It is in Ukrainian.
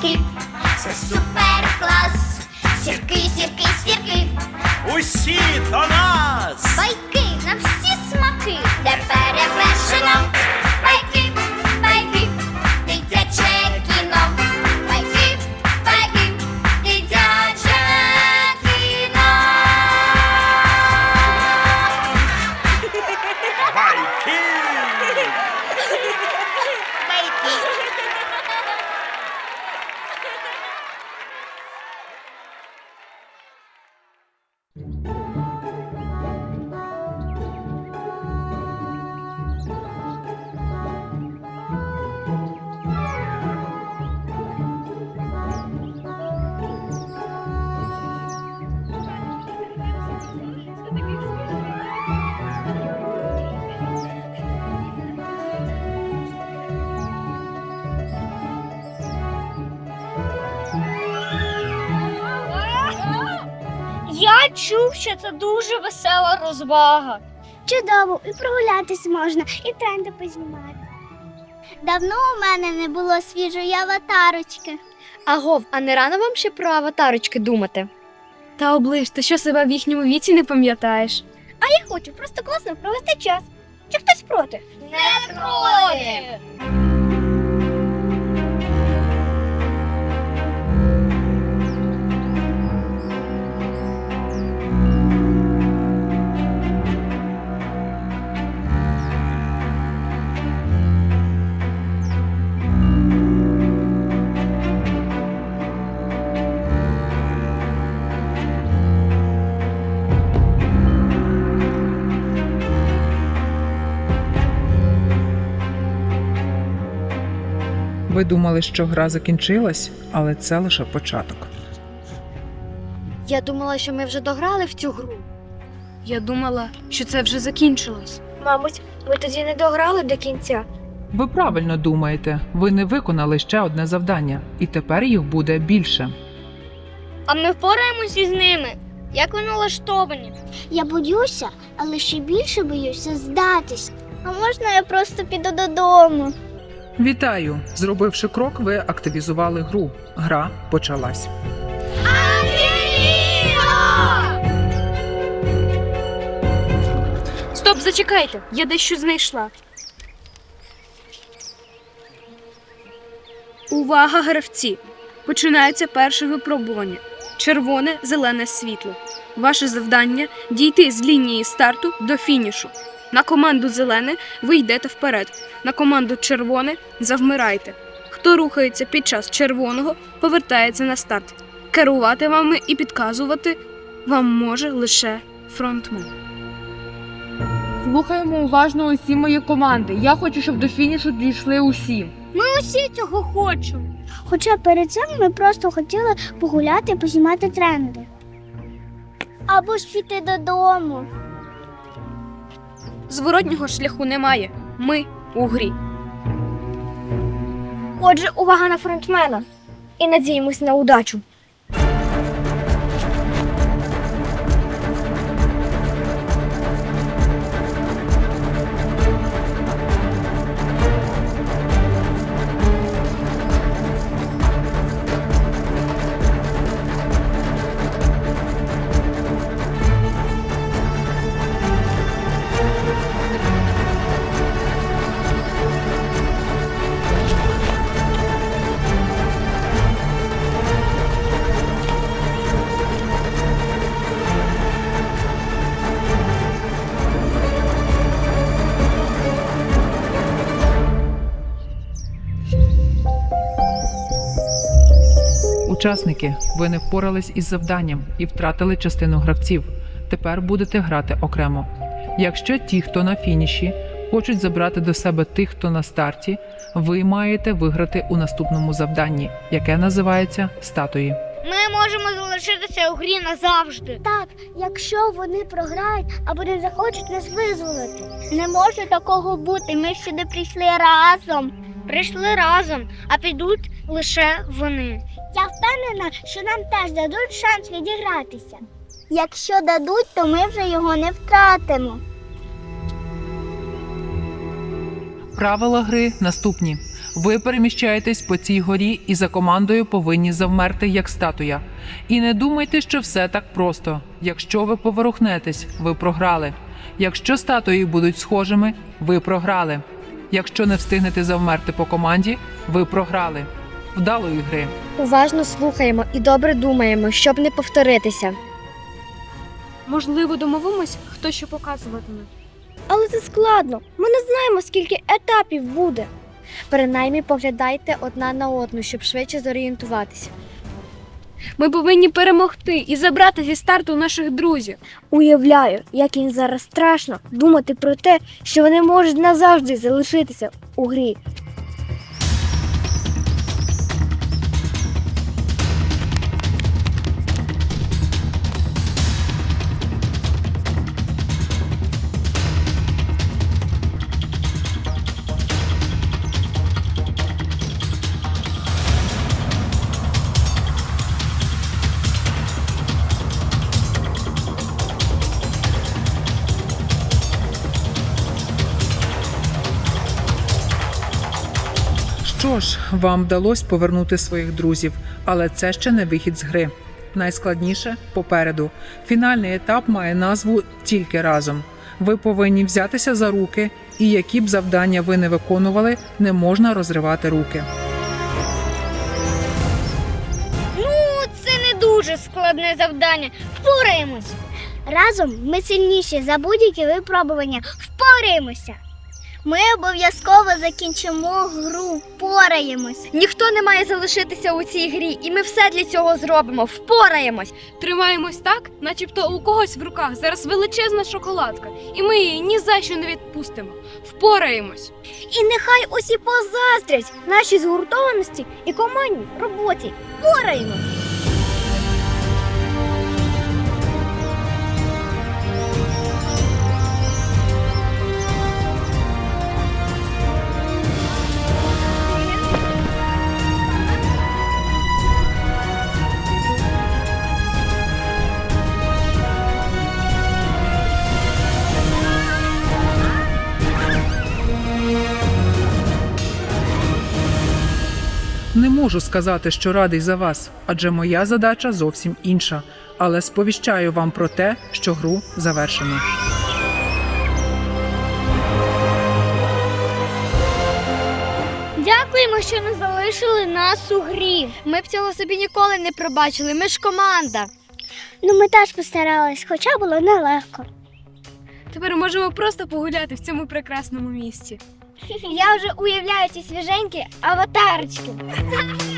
Check it. Sa super. Я чув, що це дуже весела розвага. Чудово, і прогулятись можна, і тренди познімати. Давно у мене не було свіжої аватарочки. Агов, а не рано вам ще про аватарочки думати? Та оближ, ти що себе в їхньому віці не пам'ятаєш? А Я хочу просто класно провести час. Чи хтось проти? Не проти! Ви думали, що гра закінчилась, але це лише початок. Я думала, що ми вже дограли в цю гру. Я думала, що це вже закінчилось. Мабуть, ми тоді не дограли до кінця. Ви правильно думаєте, ви не виконали ще одне завдання, і тепер їх буде більше. А ми впораємося з ними. Як ви налаштовані? Я боюся, але ще більше боюся здатись. А можна я просто піду додому? Вітаю! Зробивши крок, ви активізували гру. Гра почалась. Стоп, зачекайте, я дещо знайшла. Увага, гравці! Починається перше випробування. Червоне, зелене світло. Ваше завдання дійти з лінії старту до фінішу. На команду зелене ви йдете вперед. На команду червоне завмирайте. Хто рухається під час червоного, повертається на старт. Керувати вами і підказувати вам може лише фронтмен. Слухаємо уважно усі мої команди. Я хочу, щоб до фінішу дійшли усі. Ми усі цього хочемо. Хоча перед цим ми просто хотіли погуляти і познімати тренди. Або ж піти додому. Зворотнього шляху немає. Ми у грі. Отже, увага на фронтмена. І надіємось на удачу. Учасники, ви не впорались із завданням і втратили частину гравців. Тепер будете грати окремо. Якщо ті, хто на фініші, хочуть забрати до себе тих, хто на старті, ви маєте виграти у наступному завданні, яке називається статуї. Ми можемо залишитися у грі назавжди. Так, якщо вони програють або не захочуть нас визволити. Не може такого бути. Ми сюди прийшли разом. Прийшли разом, а підуть лише вони. Я впевнена, що нам теж дадуть шанс відігратися. Якщо дадуть, то ми вже його не втратимо. Правила гри наступні: ви переміщаєтесь по цій горі і за командою повинні завмерти як статуя. І не думайте, що все так просто. Якщо ви поворухнетесь, ви програли. Якщо статуї будуть схожими, ви програли. Якщо не встигнете завмерти по команді, ви програли. Вдалої гри. Уважно слухаємо і добре думаємо, щоб не повторитися. Можливо, домовимось, хто що показуватиме. Але це складно. Ми не знаємо, скільки етапів буде. Принаймні поглядайте одна на одну, щоб швидше зорієнтуватися. Ми повинні перемогти і забрати зі старту наших друзів. Уявляю, як їм зараз страшно думати про те, що вони можуть назавжди залишитися у грі. Що ж, вам вдалося повернути своїх друзів, але це ще не вихід з гри. Найскладніше попереду. Фінальний етап має назву тільки разом. Ви повинні взятися за руки, і які б завдання ви не виконували, не можна розривати руки. Ну, це не дуже складне завдання. Впораємось. Разом ми сильніші за будь-які випробування. Впораємося. Ми обов'язково закінчимо гру. Впораємось. Ніхто не має залишитися у цій грі, і ми все для цього зробимо. Впораємось. Тримаємось так, начебто у когось в руках зараз величезна шоколадка, і ми її ні за що не відпустимо. Впораємось. І нехай усі позаздрять нашій згуртованості і командній роботі. Впораємось. Можу сказати, що радий за вас, адже моя задача зовсім інша. Але сповіщаю вам про те, що гру завершено. Дякуємо, що не залишили нас у грі. Ми б цього собі ніколи не пробачили. Ми ж команда. Ну, ми теж постарались, хоча було нелегко. Тепер можемо просто погуляти в цьому прекрасному місці. Я вже уявляю ці свіженькі аватарочки.